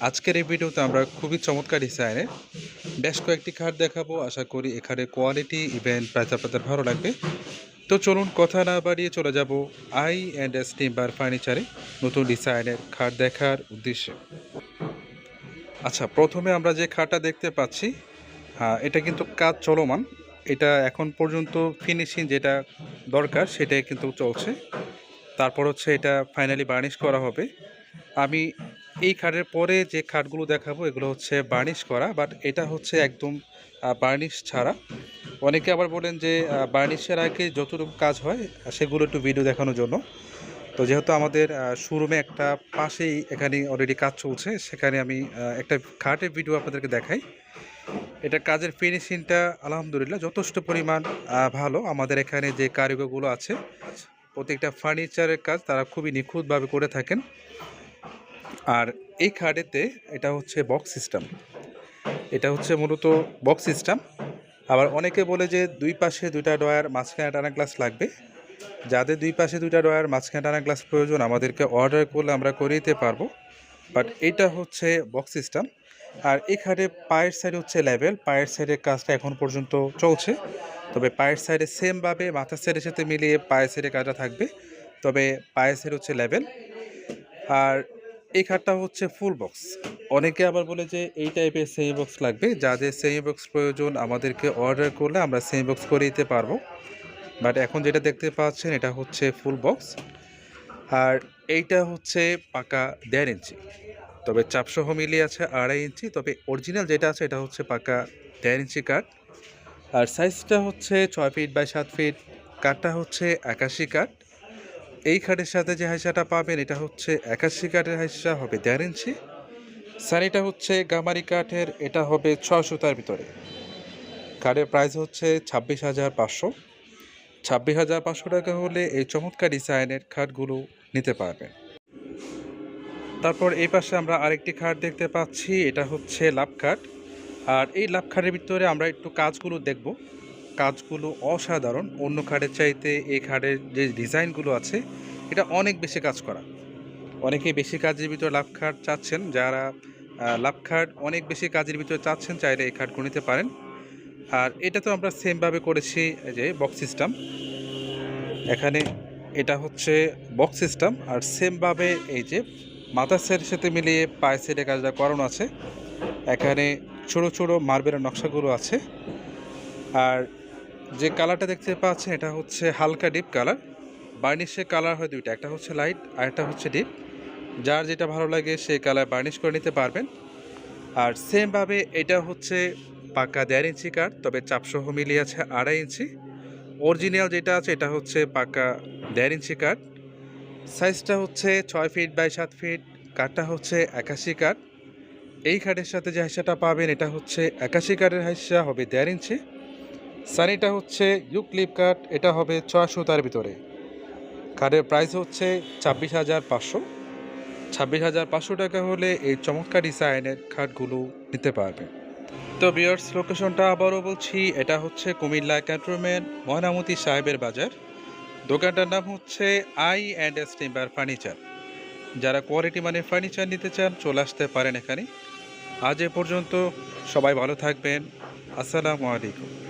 আজকের এই ভিডিওতে আমরা খুবই চমৎকার ডিজাইনের বেশ কয়েকটি খাট দেখাবো। আশা করি এখানে কোয়ালিটি ইভেন্ট প্রাইস আপনাদের ভালো লাগবে। তো চলুন কথা না বাড়িয়ে চলে যাব আই অ্যান্ড এস টিম্বার ফার্নিচারে নতুন ডিজাইনের খাট দেখার উদ্দেশ্যে। আচ্ছা প্রথমে আমরা যে খাটটা দেখতে পাচ্ছি হ্যাঁ এটা কিন্তু কাজ চলমান। এটা এখন পর্যন্ত ফিনিশিং যেটা দরকার, সেটাই কিন্তু চলছে। তারপর হচ্ছে এটা ফাইনালি বার্নিশ করা হবে। আমি এই খাটের পরে যে খাটগুলো দেখাবো, এগুলো হচ্ছে বার্নিশ করা বাট এটা হচ্ছে একদম বার্নিশ ছাড়া। অনেকে আবার বলেন যে বার্নিশের আগে যতটুকু কাজ হয়, সেগুলো একটু ভিডিও দেখানোর জন্য। তো যেহেতু আমাদের শোরুমে একটা পাশেই এখানে অলরেডি কাজ চলছে, সেখানে আমি একটা খাটের ভিডিও আপনাদেরকে দেখাই। এটা কাজের ফিনিশিংটা আলহামদুলিল্লাহ যথেষ্ট পরিমাণ ভালো। আমাদের এখানে যে কারিগরগুলো আছে, প্রত্যেকটা ফার্নিচারের কাজ তারা খুবই নিখুঁতভাবে করে থাকেন। আর এই খাটেতে এটা হচ্ছে বক্স সিস্টেম এটা হচ্ছে মূলত বক্স সিস্টেম আবার অনেকে বলে যে দুই পাশে দুইটা ডয়ার মাঝখানে টানা গ্লাস লাগবে। যাদের দুই পাশে দুইটা ডয়ার মাঝখানে টানা গ্লাস প্রয়োজন, আমাদেরকে অর্ডার করলে আমরা করে দিতে পারব। বাট এটা হচ্ছে বক্স সিস্টেম আর এই খাটে পায়ের সাইড হচ্ছে লেভেল পায়ের সাইডের কাজটা এখন পর্যন্ত চলছে। তবে পায়ের সাইডে সেমভাবে মাথার সাইডের সাথে মিলিয়ে পায়ের সাইডে কাজটা থাকবে। তবে পায়ের সাইড হচ্ছে লেভেল আর এই খাটটা হচ্ছে ফুল বক্স অনেকে আবার বলে যে এই টাইপের সেমি বক্স লাগবে। যাদের সেমি বক্স প্রয়োজন আমাদেরকে অর্ডার করলে আমরা সেমি বক্স করে দিতে পারব। বাট এখন যেটা দেখতে পাচ্ছেন, এটা হচ্ছে ফুল বক্স আর এইটা হচ্ছে পাকা দেড় ইঞ্চি। তবে চাপসহ মিলিয়ে আছে আড়াই ইঞ্চি। তবে অরিজিনাল যেটা আছে, এটা হচ্ছে পাকা দেড় ইঞ্চি কাঠ। আর সাইজটা হচ্ছে ছয় ফিট বাই সাত ফিট কাঠটা হচ্ছে একাশি কাঠ। এই খাটের সাথে যে হাইসাটা পাবেন, এটা হচ্ছে একাশি কাঠের হাইসা হবে দেড় ইঞ্চি। সানিটা হচ্ছে গামারি কাঠের, এটা হবে ছশো তার ভিতরে। কাঠের প্রাইস হচ্ছে ছাব্বিশ হাজার পাঁচশো। ছাব্বিশ হাজার পাঁচশো টাকা হলে এই চমৎকার ডিজাইনের খাটগুলো নিতে পারবেন। তারপর এই পাশে আমরা আরেকটি খাট দেখতে পাচ্ছি, এটা হচ্ছে লাভ খাট। আর এই লাভ খাটের ভিতরে আমরা একটু কাজগুলো দেখব। কাজগুলো অসাধারণ। অন্য খাটের চাইতে এই খাটের যে ডিজাইনগুলো আছে, এটা অনেক বেশি কাজ করা। অনেকেই বেশি কাজের ভিতরে লাভ খাট চাচ্ছেন, যারা লাভ খাট অনেক বেশি কাজের ভিতরে চাচ্ছেন, চাইলে এই খাটগুলো নিতে পারেন। আর এটা তো আমরা সেমভাবে করেছি যে বক্স সিস্টেম এখানে এটা হচ্ছে বক্স সিস্টেম আর সেমভাবে এই যে মাথার সেটের সাথে মিলিয়ে পায়ে সেটে কাজটা করানো আছে। এখানে ছোট ছোট মার্বেলের নকশাগুলো আছে। আর যে কালারটা দেখতে পাচ্ছেন, এটা হচ্ছে হালকা ডিপ কালার। বার্নিশের কালার হয় দুইটা, একটা হচ্ছে লাইট আর একটা হচ্ছে ডিপ। যার যেটা ভালো লাগে সেই কালার বার্নিশ করে নিতে পারবেন। আর সেমভাবে এটা হচ্ছে পাকা দেড় ইঞ্চি কাঠ, তবে চাপসহ মিলিয়ে আছে আড়াই ইঞ্চি। অরিজিনাল যেটা আছে, এটা হচ্ছে পাকা দেড় ইঞ্চি কাঠ। সাইজটা হচ্ছে ছয় ফিট বাই সাত ফিট, কাঠটা হচ্ছে একাশি কাঠ। এই কাঠের সাথে যে হাইসাটা পাবেন, এটা হচ্ছে একাশি কাঠের হাইসা হবে দেড় ইঞ্চি। সানিটা হচ্ছে ইউক্লিপ কাঠ এটা হবে ছয়শো তার ভিতরে। কাঠের প্রাইস হচ্ছে ছাব্বিশ হাজার পাঁচশো। ছাব্বিশ হাজার পাঁচশো টাকা হলে এই চমৎকার ডিজাইনের খাটগুলো নিতে পারবে। তো বিয়ার্স লোকেশনটা আবারও বলছি, এটা হচ্ছে কুমিল্লা ক্যান্টনমেন্ট, ময়নামতি সাহেবের বাজার। দোকানটার নাম হচ্ছে I and S timber furniture যারা কোয়ালিটি মানের ফার্নিচার নিতে চান, চলে আসতে পারেন এখানে। আজ এ পর্যন্ত সবাই ভালো থাকবেন। আসসালামু আলাইকুম।